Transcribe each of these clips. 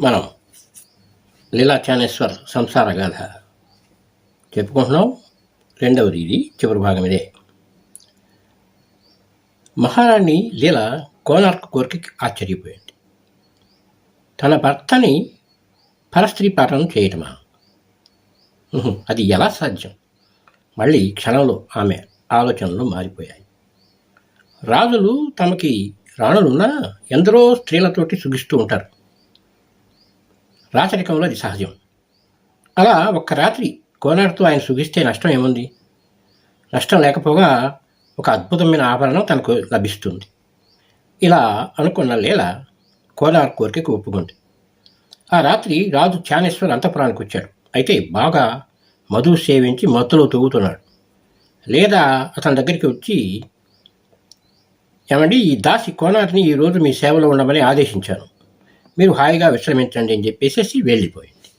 మనం లీలాచానేశ్వర్ సంసార గాథ చెప్పుకుంటున్నాం. రెండవది ఇది చివరి భాగం ఇదే. మహారాణి లీల కోనార్క్ కోరికకి ఆశ్చర్యపోయింది. తన భర్తని పరస్త్రీ పాఠనం చేయటమా? అది ఎలా సాధ్యం? మళ్ళీ క్షణంలో ఆమె ఆలోచనలు మారిపోయాయి. రాజులు తమకి రాణులున్నా ఎందరో స్త్రీలతోటి సుగిస్తూ ఉంటారు. రాచరికంలో అది సహజం. అలా ఒక్క రాత్రి కోనాడుతూ ఆయన సుగిస్తే నష్టం ఏముంది? నష్టం లేకపోగా ఒక అద్భుతమైన ఆభరణం తనకు లభిస్తుంది. ఇలా అనుకున్న లీల కోనార్ కోరికకు ఒప్పుకుంది. ఆ రాత్రి రాజు చానేశ్వర్ అంతపురానికి వచ్చాడు. అయితే బాగా మధు సేవించి మత్తులో తూగుతున్నాడు లేదా అతని దగ్గరికి వచ్చి ఏమండి ఈ దాసి కోనార్ని ఈరోజు మీ సేవలో ఉండమని ఆదేశించాను. మీరు హాయిగా విశ్రమించండి అని చెప్పేసి వెళ్ళిపోయింది.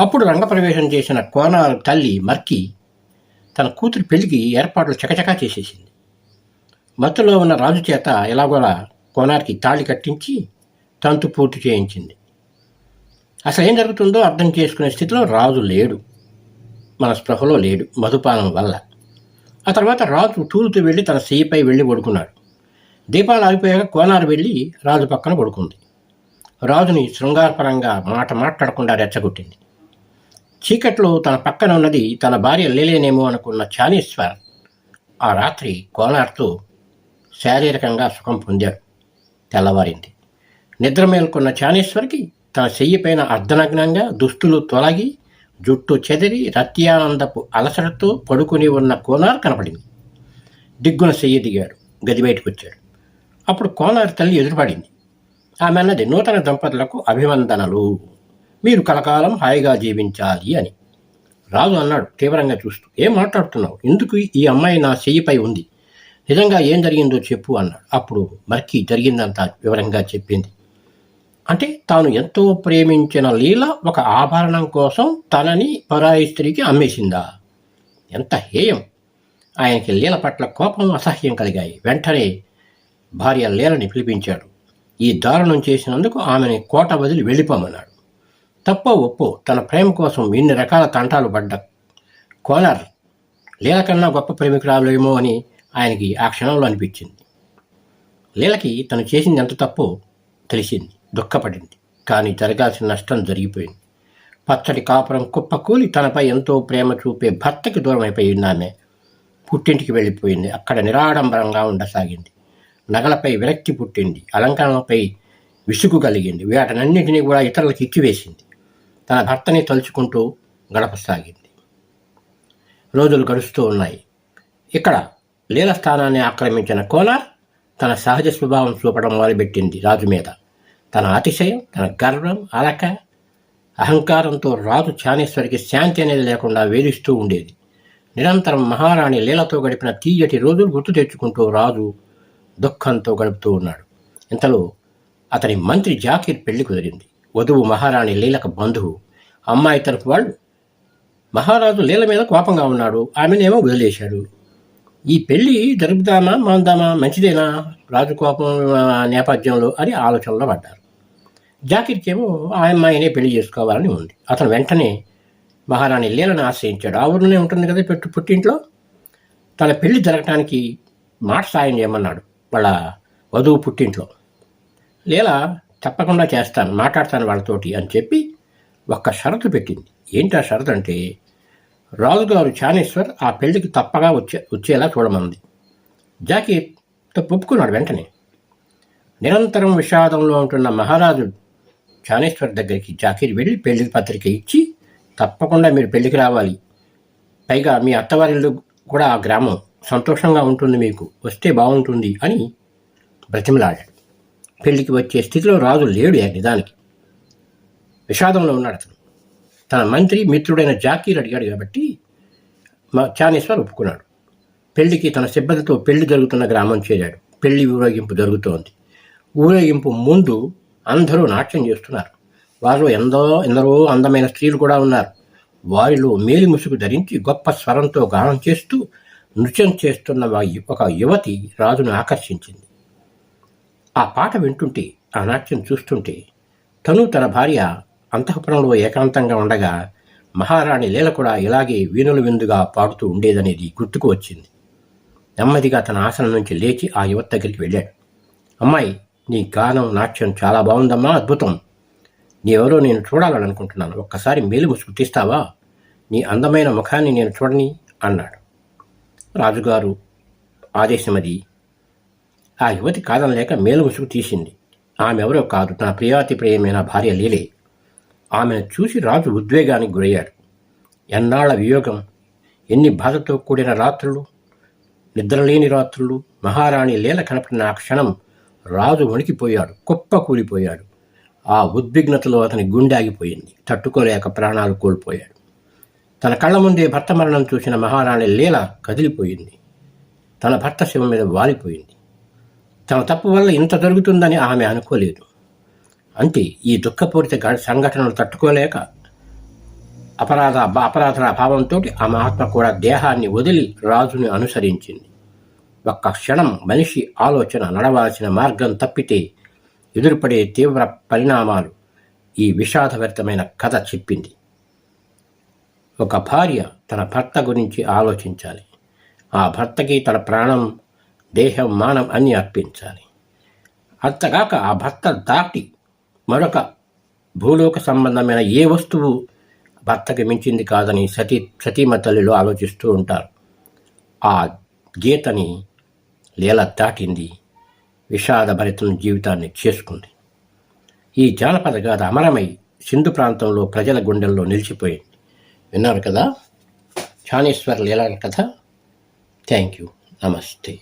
అప్పుడు రంగప్రవేశం చేసిన కోన తల్లి మర్కి తన కూతురి పెళ్ళికి ఏర్పాట్లు చకచకా చేసేసింది. మత్తులో ఉన్న రాజు చేత ఎలాగోలా కోనార్కి తాళి కట్టించి తంతు పూర్తి చేయించింది. అసలు ఏం జరుగుతుందో అర్థం చేసుకునే స్థితిలో రాజు లేడు. మన స్పృహలో లేడు మధుపానం వల్ల. ఆ తర్వాత రాజు టూరుతో వెళ్ళి తన చెయ్యిపై వెళ్ళి పడుకున్నాడు. దీపాలు ఆగిపోయాక కోనారు వెళ్ళి రాజు పక్కన పడుకుంది. రాజుని శృంగారపరంగా మాట మాట్లాడకుండా రెచ్చగొట్టింది. చీకట్లో తన పక్కన ఉన్నది తన భార్య లేలేనేమో అనుకున్న చానీశ్వర్ ఆ రాత్రి కోనార్తో శారీరకంగా సుఖం పొందాడు. తెల్లవారింది. నిద్ర మేల్కొన్న చానీశ్వర్కి తన చెయ్యిపైన అర్ధనగ్నంగా దుస్తులు తొలగి జుట్టు చెదిరి రత్యానందపు అలసటతో పడుకుని ఉన్న కోనార్ కనపడింది. దిగ్గున చెయ్యి దిగాడు. గది బయటకు వచ్చాడు అప్పుడు కోనార్ తల్లి ఎదురుపడింది. ఆమె అన్నది నూతన దంపతులకు అభివందనలు. మీరు కలకాలం హాయిగా జీవించాలి అని. రాజు అన్నాడు తీవ్రంగా చూస్తూ. ఏం మాట్లాడుతున్నావు? ఎందుకు ఈ అమ్మాయి నా చెయ్యిపై ఉంది? నిజంగా ఏం జరిగిందో చెప్పు అన్నాడు. అప్పుడు మర్కి జరిగిందంతా వివరంగా చెప్పింది. అంటే తాను ఎంతో ప్రేమించిన లీల ఒక ఆభరణం కోసం తనని పరాయి స్త్రీకి అమ్మేసిందా? ఎంత హేయం. ఆయనకి లీల పట్ల కోపం అసహ్యం కలిగాయి. వెంటనే భార్య లీలని పిలిపించాడు. ఈ దారుణం చేసినందుకు ఆమెని కోట వదిలి వెళ్ళిపోమన్నాడు. తప్పో ఒప్పో తన ప్రేమ కోసం ఇన్ని రకాల తంటాలు పడ్డ కోనర్ లీల కన్నా గొప్ప ప్రేమికురాలేమో అని ఆయనకి ఆ క్షణంలో అనిపించింది. లీలకి తను చేసింది ఎంత తప్పో తెలిసింది దుఃఖపడింది. కానీ జరగాల్సిన నష్టం జరిగిపోయింది. పచ్చడి కాపురం కుప్పకూలి తనపై ఎంతో ప్రేమ చూపే భర్తకి దూరం ఆమె. పుట్టింటికి వెళ్ళిపోయింది. అక్కడ నిరాడంబరంగా ఉండసాగింది. నగలపై విరక్తి పుట్టింది అలంకరణలపై విసుగు కలిగింది. వీటనన్నిటినీ కూడా ఇతరులకు ఇచ్చివేసింది. తన భర్తని తలుచుకుంటూ గడపసాగింది. రోజులు గడుస్తూ ఉన్నాయి. ఇక్కడ లీల స్థానాన్ని ఆక్రమించిన కోనార్ తన సహజ స్వభావం చూపడం మొదలుపెట్టింది రాజు మీద. తన అతిశయం తన గర్వం అలక అహంకారంతో రాజు చానేశ్వరికి శాంతి అనేది లేకుండా వేధిస్తూ ఉండేది. నిరంతరం మహారాణి లీలతో గడిపిన తీయటి రోజులు గుర్తు తెచ్చుకుంటూ రాజు దుఃఖంతో గడుపుతూ ఉన్నాడు. ఇంతలో అతని మంత్రి జాకీర్ పెళ్ళి కుదిరింది. వధువు మహారాణి లీలకు బంధువు అమ్మాయి తరపు వాళ్ళు మహారాజు లీల మీద కోపంగా ఉన్నాడు. ఆమెనేమో వదిలేశాడు. ఈ పెళ్ళి జరుపుదామా మాందామా మంచిదేనా రాజు కోపం నేపథ్యంలో అని ఆలోచనలో పడ్డారు. జాకీర్కేమో ఆ అమ్మాయినే పెళ్ళి చేసుకోవాలని ఉంది. అతను వెంటనే మహారాణి లీలను ఆశ్రయించాడు. ఆ ఊరిలోనే ఉంటుంది కదా పెట్టు పుట్టింట్లో? తన పెళ్ళి జరగటానికి మాట సాయం చేయమన్నాడు. వాళ్ళ వధువు పుట్టింట్లో. లీల తప్పకుండా చేస్తాను మాట్లాడతాను వాళ్ళతోటి అని చెప్పి ఒక్క షరతు పెట్టింది. ఏంటి ఆ షరతు అంటే రాజుగారు చానేశ్వర్ ఆ పెళ్ళికి తప్పగా వచ్చే వచ్చేలా చూడమంది. జాకీర్తో ఒప్పుకున్నాడు వెంటనే. నిరంతరం విషాదంలో ఉంటున్న మహారాజు చానేశ్వర్ దగ్గరికి జాకీర్ వెళ్ళి పెళ్ళి పత్రిక ఇచ్చి తప్పకుండా మీరు పెళ్ళికి రావాలి. పైగా మీ అత్తవారిల్లు కూడా ఆ గ్రామం. సంతోషంగా ఉంటుంది మీకు వస్తే బాగుంటుంది అని బ్రతిమలాడాడు. పెళ్ళికి వచ్చే స్థితిలో రాజు లేడు ఆ నిజానికి. విషాదంలో ఉన్నాడు అతను. తన మంత్రి మిత్రుడైన జాకీర్ అడిగాడు కాబట్టి మా చానేశ్వర్ ఒప్పుకున్నాడు. పెళ్ళికి తన సిబ్బందితో పెళ్ళి జరుగుతున్న గ్రామం చేరాడు. పెళ్ళి ఊరేగింపు జరుగుతోంది. ఊరేగింపు ముందు అందరూ నాట్యం చేస్తున్నారు. వారిలో ఎందో ఎందరో అందమైన స్త్రీలు కూడా ఉన్నారు. వారిలో మేలి ముసుగు ధరించి గొప్ప స్వరంతో గానం చేస్తూ నృత్యం చేస్తున్న ఒక యువతి రాజును ఆకర్షించింది. ఆ పాట వింటుంటే ఆ నాట్యం చూస్తుంటే తను తన భార్య అంతఃపురంలో ఏకాంతంగా ఉండగా మహారాణి లీల కూడా ఇలాగే వీణుల విందుగా పాడుతూ ఉండేదనేది గుర్తుకు వచ్చింది. నెమ్మదిగా తన ఆసనం నుంచి లేచి ఆ యువత దగ్గరికి వెళ్ళాడు. అమ్మాయి నీ గానం నాట్యం చాలా బాగుందమ్మా అద్భుతం. నీవెవరో నేను చూడాలని అనుకుంటున్నాను ఒక్కసారి మేలు ముసుగు తీస్తావా? నీ అందమైన ముఖాన్ని నేను చూడని అన్నాడు. రాజుగారు ఆదేశమది. ఆ యువతి కాదనలేక మేలు ముసుగు తీసింది. ఆమె ఎవరో కాదు నా ప్రియాతి ప్రియమైన భార్య లీలే. ఆమెను చూసి రాజు ఉద్వేగానికి గురయ్యాడు. ఎన్నాళ్ళ వియోగం ఎన్ని బాధతో కూడిన రాత్రులు నిద్రలేని రాత్రులు మహారాణి లీల కనపడిన ఆ క్షణం రాజు వణికిపోయాడు కుప్ప కూలిపోయాడు ఆ ఉద్విగ్నతలో అతని గుండె ఆగిపోయింది. తట్టుకోలేక ప్రాణాలు కోల్పోయాడు. తన కళ్ళ ముందే భర్త మరణం చూసిన మహారాణి లీల కదిలిపోయింది. తన భర్త శివం మీద వాలిపోయింది. తన తప్పు వల్ల ఇంత జరుగుతుందని ఆమె అనుకోలేదు. అంతే ఈ దుఃఖపూరిత గ- సంఘటనలు తట్టుకోలేక అపరాధ అపరాధ భావంతో ఆమె ఆత్మ కూడా దేహాన్ని వదిలి రాజుని అనుసరించింది. ఒక్క క్షణం మనిషి ఆలోచన నడవాల్సిన మార్గం తప్పితే ఎదురుపడే తీవ్ర పరిణామాలు ఈ విషాదభరితమైన కథ చెప్పింది. ఒక భార్య తన భర్త గురించి ఆలోచించాలి. ఆ భర్తకి తన ప్రాణం దేహం మానం అన్ని అర్పించాలి. అంతగాక ఆ భర్త దాటి మరొక భూలోక సంబంధమైన ఏ వస్తువు భర్తకి మించింది కాదని సతీ సతీమ తల్లిలో ఆలోచిస్తూ ఉంటారు. ఆ గీతని లీల దాటింది. విషాదభరితం జీవితాన్ని చేసుకుంది. ఈ జానపద గాథ అమరమై సింధు ప్రాంతంలో ప్రజల గుండెల్లో నిలిచిపోయింది. విన్నారు కదా? ఛానేశ్వర్ లీల కథ. థ్యాంక్ యూ నమస్తే